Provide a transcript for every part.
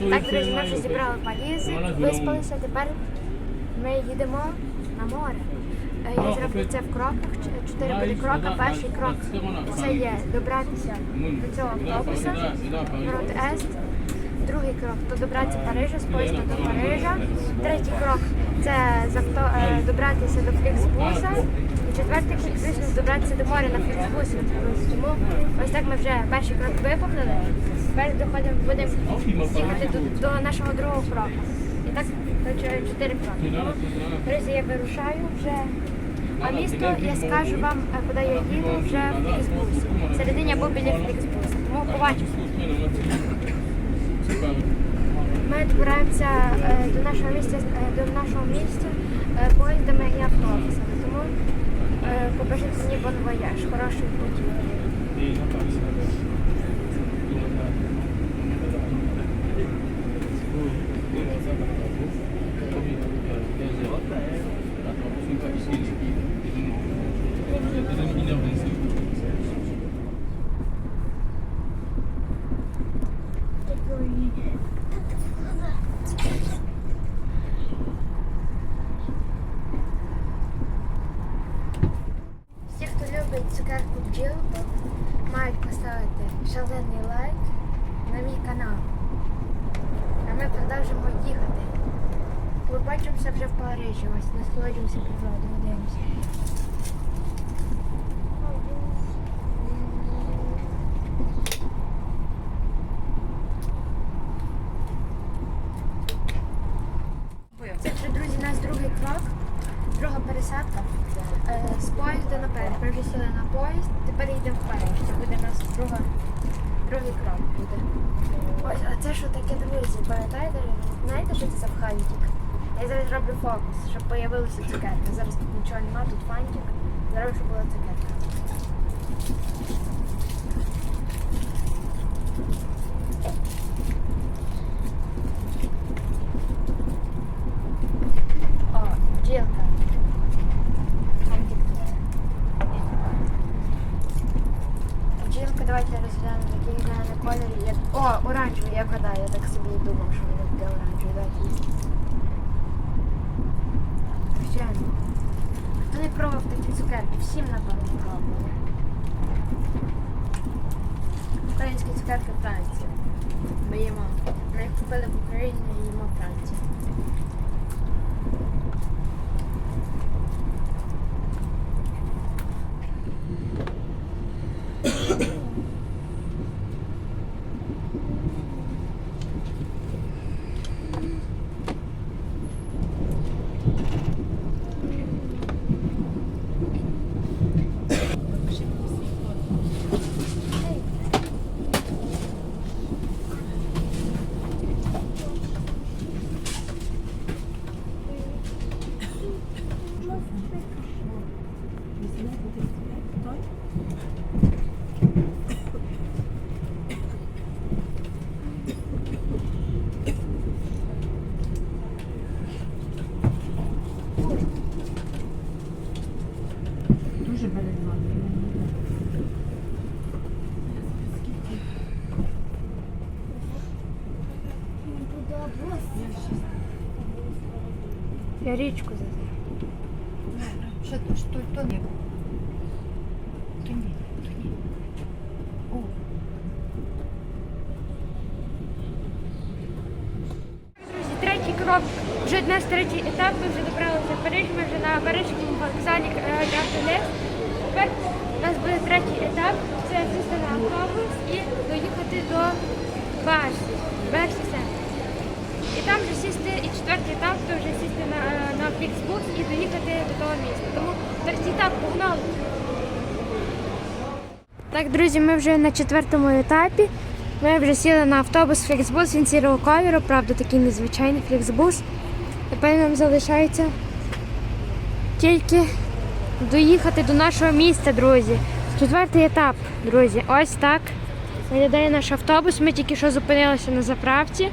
Так, друзі, ми вже зібрали валізи, виспалися. Тепер ми їдемо на море. Е, Я зроблю це в кроках. Чотири буде крока. Перший крок це є добратися до цього автобуса, Ворот Ест. Другий крок то добратися Парижа, з поїзда до Парижа. Третій крок це з авто, е, добратися до Фліксбуса. І четвертий звісно, добратися до моря на Фліксбусі. Тому ось так ми вже перший крок виповнили. Тепер доходимо, будемо їхати до, до нашого другого кроку. І так чотири кроки. Друзі, я вирушаю вже. А місто я скажу вам, е, куди я їду вже в Фліксбусі. Середині або біля Фліксбуса. Тому побачимо. Ми добираємося е, до нашого місця е, до нашого місця е, поїздами і автобусами. Тому побажайте мені бон хороший путь. Любить цукерку бджілку, мають поставити шалений лайк на мій канал. А ми продовжимо їхати. Побачимося вже в Парижі. Ось насолоджуємося природою, дивимося. Це вже, друзі, у нас другий крок, друга пересадка. Е, З поїзда на Париж. Ми вже сіли на поїзд, тепер йдемо в Париж. Це буде у нас друга, другий крок буде. Ось, а це що таке, друзі? Пам'ятаєте? Знаєте, що це за фантик? Я зараз роблю фокус, щоб появилася цукерка. Зараз тут нічого немає, тут фантик. Зараз щоб була цукерка. О, бджілка. Фантик тут. Бджілка, давайте розглянемо, кольор. Як... О, оранжевий, я вгадаю, я так собі думав, що воно буде оранжевий. Давайте їсти. Звичайно. Хто не пробував такі цукерки? Всім, напевно, пробували. Українські цукерки Франції. Ми їмо. Ми їх купили в Україні і їмо Франції. Я річку за Що, що, то не То ні, то ні. О, Друзі, третій крок, вже в нас третій етап, ми вже добралися в Париж, ми вже на Парижському вокзалі е, Гартелес. Тепер у нас буде третій етап, це сісти на автобус і доїхати до Берсі, Берсі Сент. Там вже сісти, і четвертий етап, то вже сісти на, е, на Фліксбус і доїхати до того міста. Тому третій етап погнали. Так, друзі, ми вже на четвертому етапі. Ми вже сіли на автобус Фліксбус, він сірого кольору, правда, такий незвичайний Фліксбус. Тепер нам залишається тільки доїхати до нашого міста, друзі. Четвертий етап, друзі. Ось так. Виглядає наш автобус. Ми тільки що зупинилися на заправці.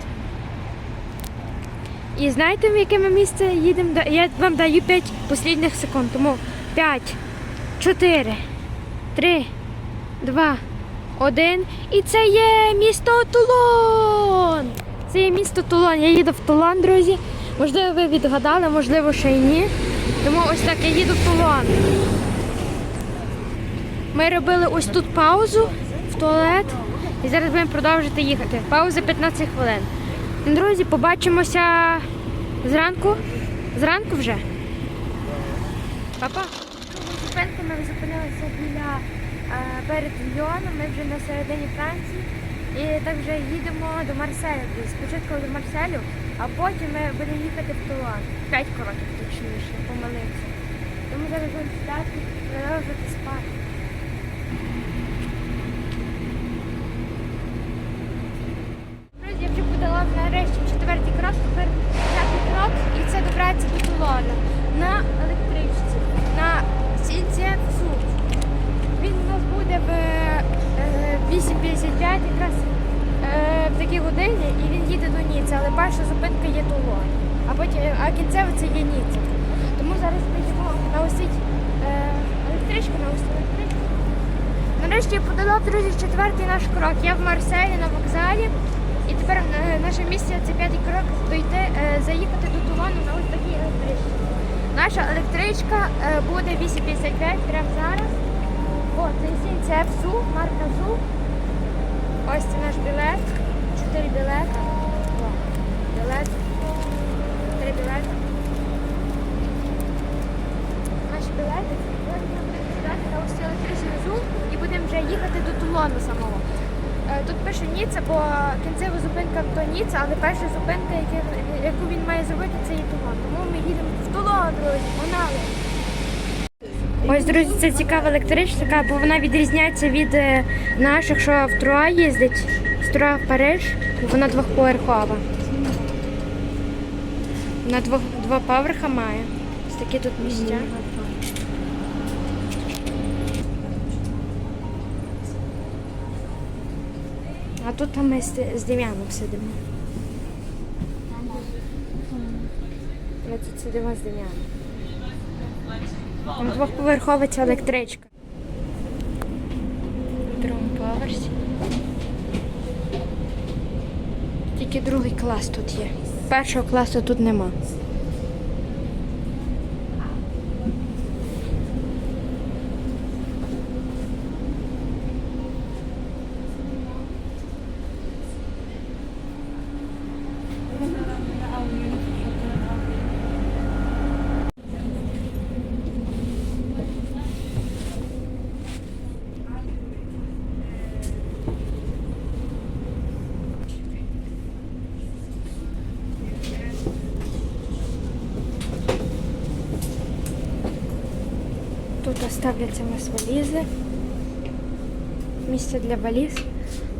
І знаєте, в яке ми місце їдемо? Я вам даю 5 послідних секунд. Тому 5, 4, 3, 2, 1. І це є місто Тулон. Це є місто Тулон. Я їду в Тулон, друзі. Можливо, ви відгадали, можливо, ще й ні. Тому ось так я їду в Тулон. Ми робили ось тут паузу в туалет і зараз будемо продовжити їхати. Пауза 15 хвилин. Друзі, побачимося зранку. Зранку вже. Папа. Зупинку ми зупинилися біля е, перед Льйоном, ми вже на середині Франції. І так вже їдемо до Марселю. Спочатку до Марселю, а потім ми будемо їхати в Тулон. П'ять кроків точніше, помилився. Тому зараз будемо сідати продовжувати спати. Нарешті я подала, друзі, четвертий наш крок. Я в Марселі на вокзалі. І тепер е, наше місце це п'ятий крок дойти, е, заїхати до Тулону на ось такій електричці. Наша електричка е, буде 8.55 прямо зараз. О, це сінь, це ЗУ, марка ЗУ. Ось це наш білет. Чотири білети. О, білет. Три білети. Наші білети. Ми будемо сідати на ось цю електричну ЗУ і будемо вже їхати до Тулону самого. Е, Тут пише Ніца, бо кінцева зупинка але перша зупинка, яку- він має зробити, це є Тулон. Тому ми їдемо в Тулон, друзі, погнали! Ось, друзі, це цікава електричка, бо вона відрізняється від е, наших, що в Труа їздить. З Труа в Париж, вона двохповерхова. Вона два поверха має. Ось такі тут місця. А тут там ми з, Дем'яном сидимо. Ми тут сидимо з Дем'яном. Там двохповерхова ця електричка. На другому поверсі. Тільки другий клас тут є. Першого класу тут нема. Тут ставляться у нас валізи. Місце для валіз.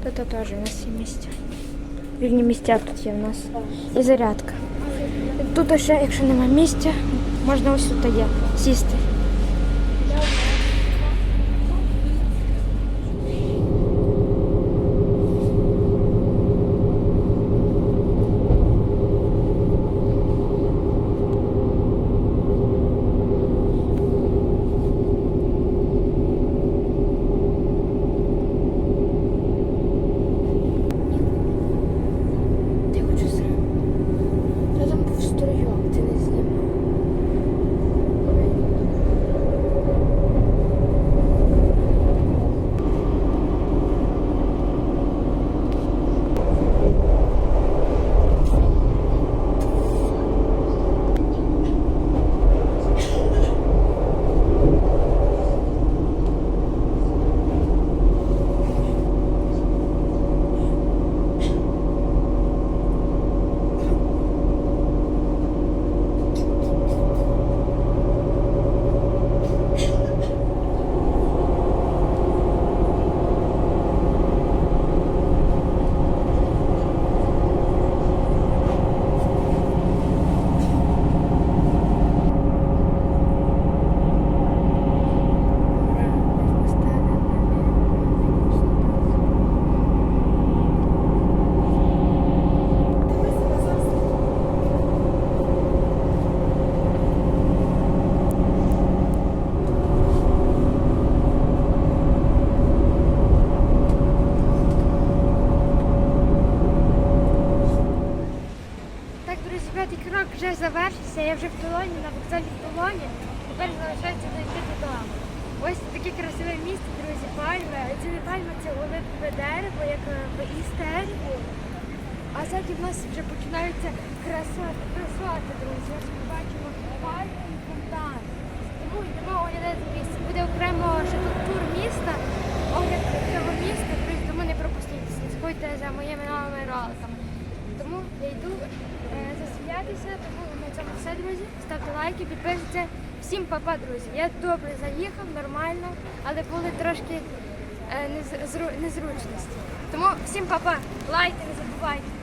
Тут теж у нас є місце. Вільні місця тут є у нас. І зарядка. Тут ще, якщо немає місця, можна ось тут є сісти. Я вже в Тулоні, на вокзалі в Тулоні. Тепер залишається дойти додому. Ось таке красиве місце, друзі, пальми. Це не пальма, це оливкове дерево, як е, в істеріку. А ззаді в нас вже починаються красоти, красоти, друзі. Ось ми бачимо пальми і фонтан. Тому йдемо оглядати місце. Буде окремо ще тут тур міста, огляд цього міста, друзі, тому не пропустіть. Слідкуйте за моїми новими роликами. Тому я йду е, засміятися, тому цьому все, друзі. Ставте лайки, підписуйтесь. Всім папа, друзі. Я добре заїхав, нормально, але були трошки е, незру... незручності. Тому всім папа, лайки не забувайте.